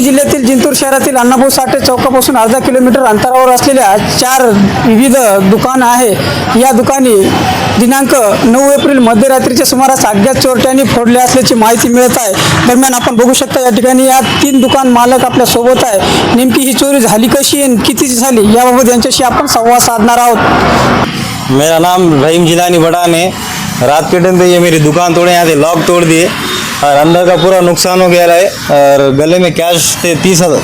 जिल्ह्यातील जिंतूर शहरातील अण्णाभाऊ साठे चौकापासून अर्धा किलोमीटर अंतरावर असलेल्या चार विविध दुकान आहे. या दुकानी दिनांक नऊ एप्रिल मध्यरात्रीच्या सुमारास अज्ञात चोरट्यांनी फोडले असल्याची माहिती मिळत आहे. दरम्यान आपण बघू शकता या ठिकाणी या तीन दुकान मालक आपल्यासोबत आहे. नेमकी ही चोरी झाली कशी आणि कितीची झाली याबाबत यांच्याशी आपण संवाद साधणार आहोत. मेरा नाम रहीम जिलानी वडाने. है रात के टाइम पे ये मेरी दुकान तोड़े यहाँ से लॉक तोड़ दिए. और अंदर का पूरा नुकसान हो गया है और गले में कैश थे तीस हज़ार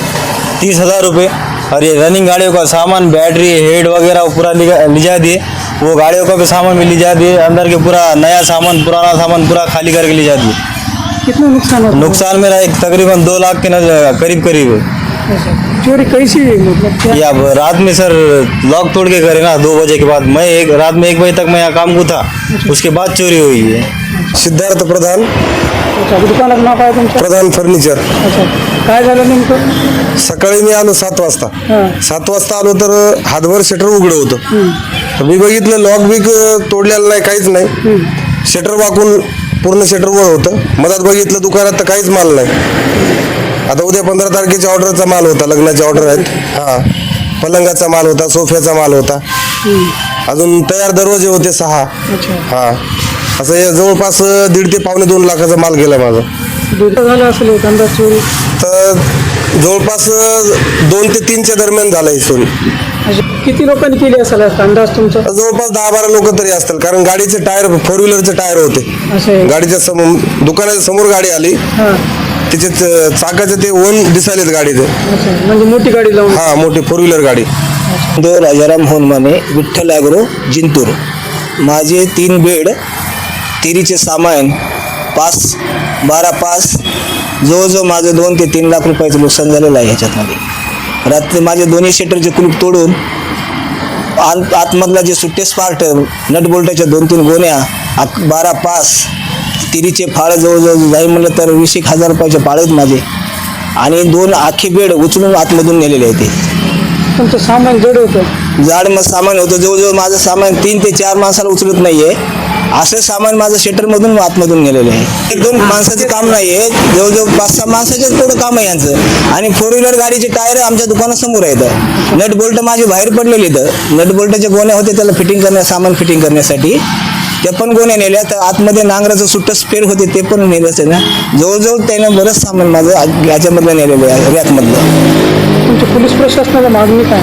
तीस हज़ार रुपये। और ये रनिंग गाड़ियों का सामान बैटरी हेड वगैरह पूरा ले लिजा दिए। वो गाड़ियों का भी सामान भी लिजा दिए। अंदर के पूरा नया सामान पुराना सामान पूरा खाली करके ले लिजा दिए। कितना नुकसान नुकसान मेरा एक तकरीबन दो लाख के नज़र करीब करीब है। चोरी कैसी मतलब क्या? या रात में सर लॉक तोड़ के करे ना दो बजे के बाद। मैं एक रात में एक बजे तक मैं यहाँ काम को था उसके बाद चोरी हुई है। सिद्धार्थ प्रधान। अच्छा दुकानाचं नाव काय तुमचं? प्रधान फर्निचर। अच्छा काय झालं नेमकं? सकाळी मी आलो सात वाजता. हां. सात वाजता आलो तर हातभर शटर उघडं होतं. तर मी बघितलं लॉक बिक तोडलेलं नाही काहीच नाही. शटर वाकून पूर्ण शटर वर होतं. मधात बघितलं दुकानात तर काहीच माल नाही. आता उद्या पंधरा तारखेच्या ऑर्डरचा माल होता लग्नाचे ऑर्डर आहेत. हां. पलंगाचा माल होता सोफ्याचा माल होता. अजून तयार दरवाजे होते सहा. हां. असं हे जवळपास दीड ते पावणे दोन लाखाचा माल गेला माझा. दुर्ग झालं असेल एक अंदाज चोरी तर जवळपास दोन ते तीनच्या दरम्यान झाला ही चोरी किती लोकांनी केली असेल असं अंदाज तुमचा? जवळपास दहा बारा लोक तरी असतील कारण गाडीचे टायर फोर व्हीलरचे टायर होते. असं गाडीच्या समोर दुकानाच्या समोर गाडी आली. हां. च- चाकाचे ते वन दिसायलेत गाडीचे म्हणजे मोठी गाडी लावून हा मोठी फोर व्हीलर गाडी. देव राजाराम होनमाने विठ्ठल ॲग्रो जिंतूर. माझे तीन बेड तिरीचे सामान पाच बारा पाच जवळजवळ माझं दोन ते तीन लाख रुपयाचं नुकसान झालेलं आहे ह्याच्यातमध्ये रात्री माझे दोन्ही शटरचे कुलूप तोडून आत आतमधला जे सुट्टे स्पार्ट नट बोल्टाच्या दोन तीन गोण्या बारा पास तिरीचे फाळ जवळजवळ जाई म्हणलं तर वीस एक हजार रुपयाचे फाळ आहेत माझे. आणि दोन आखे बेड उचलून आतमधून नेलेले आहे ते. तुमचं सामान जड होतं. जाड मग सामान होतं. जवळजवळ माझं सामान तीन ते चार माणसाला उचलत नाहीये. असं सामान माझं शेटरमधून आतमधून गेलेलं आहे. एक दोन माणसाचं काम नाही आहे जवळजवळ पाच सहा माणसाच्याच थोडं काम आहे यांचं. आणि फोर व्हीलर गाडीचे टायर आमच्या दुकानासमोर आहेत. नट बोल्ट माझे बाहेर पडलेले इथं नट बोल्टाच्या गोण्या होते त्याला फिटिंग करण्या सामान फिटिंग करण्यासाठी. त्या पण गोण्या नेल्या. तर आतमध्ये नांगराचं सुट्टं स्पेअर होते ते पण नेलंच आहे ना. जवळजवळ त्यानं बरंच सामान माझं याच्यामधलं नेलेलं आहे रॅकमधलं. तुमच्या पोलीस प्रशासनाला मागणी काय?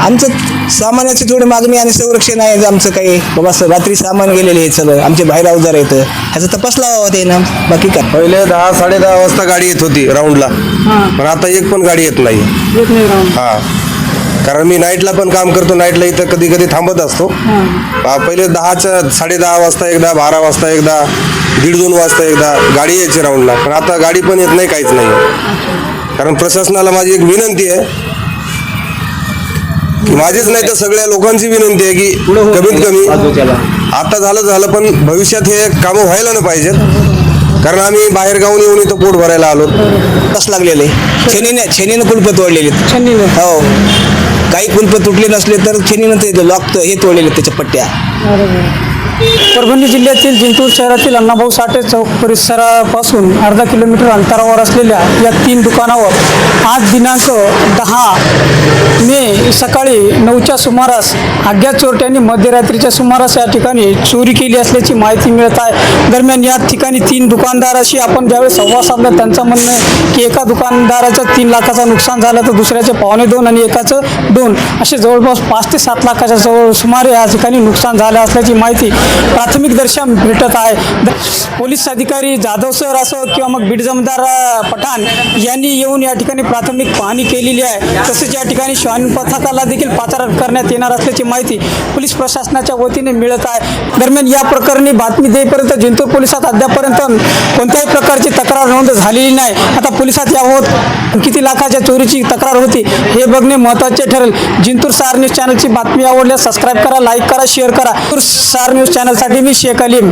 आमचं सामानाची थोडी मागणी आणि संरक्षण आहे आमचं काही. बाबा स- रात्री सामान गेलेले आहे सगळं. आमचे बाहेर अवजार येतं ह्याचा तपास लावावा ते ना. बाकी काय? पहिले दहा साडे दहा वाजता गाडी येत होती राऊंडला हां. पण आता एक पण गाडी येत नाही. येत नाही राहून हा. कारण मी नाईटला पण काम करतो नाईटला इथं कधी कधी थांबत असतो. पहिले दहाच्या साडे दहा वाजता एकदा बारा वाजता एकदा दीड दोन वाजता एकदा गाडी यायची राऊंडला पण आता गाडी पण येत नाही काहीच नाही. कारण प्रशासनाला माझी एक विनंती आहे. की माझीच नाही तर सगळ्या लोकांची विनंती आहे की कमीत कमी आता झालं झालं पण भविष्यात हे कामं व्हायला ना पाहिजेत. कारण आम्ही बाहेर गावून येऊन इथं पोट भरायला आलो. तपास लागलेले छेनीने छेनीनं कुलप तोडलेली छन्नीने हो. काही कुलप तुटले नसले तर छेनीनं ते लॉक हे तोडलेले त्याच्या पट्ट्या. परभणी जिल्ह्यातील जिंतूर शहरातील अण्णाभाऊ साठे चौक परिसरापासून अर्धा किलोमीटर अंतरावर असलेल्या या तीन दुकानावर आज दिनांक दहा मे सकाळी नऊच्या सुमारास अज्ञात चोरट्यांनी मध्यरात्रीच्या सुमारास या ठिकाणी चोरी केली असल्याची माहिती मिळत आहे. दरम्यान या ठिकाणी तीन दुकानदाराशी आपण ज्यावेळेस संवाद साधला त्यांचं म्हणणं आहे की एका दुकानदाराचं तीन लाखाचं नुकसान झालं तर दुसऱ्याचे पावणे दोन आणि एकाचं दोन. असे जवळपास पाच ते सात लाखाच्या जवळ सुमारे या ठिकाणी नुकसान झालं असल्याची माहिती प्राथमिक दर्शन भेटत आहे. पोलीस अधिकारी जाधव सर असो किंवा मग बीड जमदार पठाण यांनी येऊन या ठिकाणी प्राथमिक पाहणी केलेली आहे. तसेच या ठिकाणी श्वान पथकाला देखील पाचारण करण्यात येणार असल्याची माहिती पोलीस प्रशासनाच्या वतीने मिळत आहे. दरम्यान या प्रकरणी बातमी देईपर्यंत जिंतूर पोलिसात अद्यापर्यंत कोणत्याही प्रकारची तक्रार नोंद झालेली नाही. आता पोलिसात यावत किती लाखाच्या चोरीची तक्रार होती हे बघणे महत्त्वाचे ठरेल. जिंतूर सार न्यूज चॅनलची बातमी आवडल्यास सबस्क्राईब करा लाईक करा शेअर करा. जिंतूर सार न्यूज चॅनलसाठी मी शेख अलीम.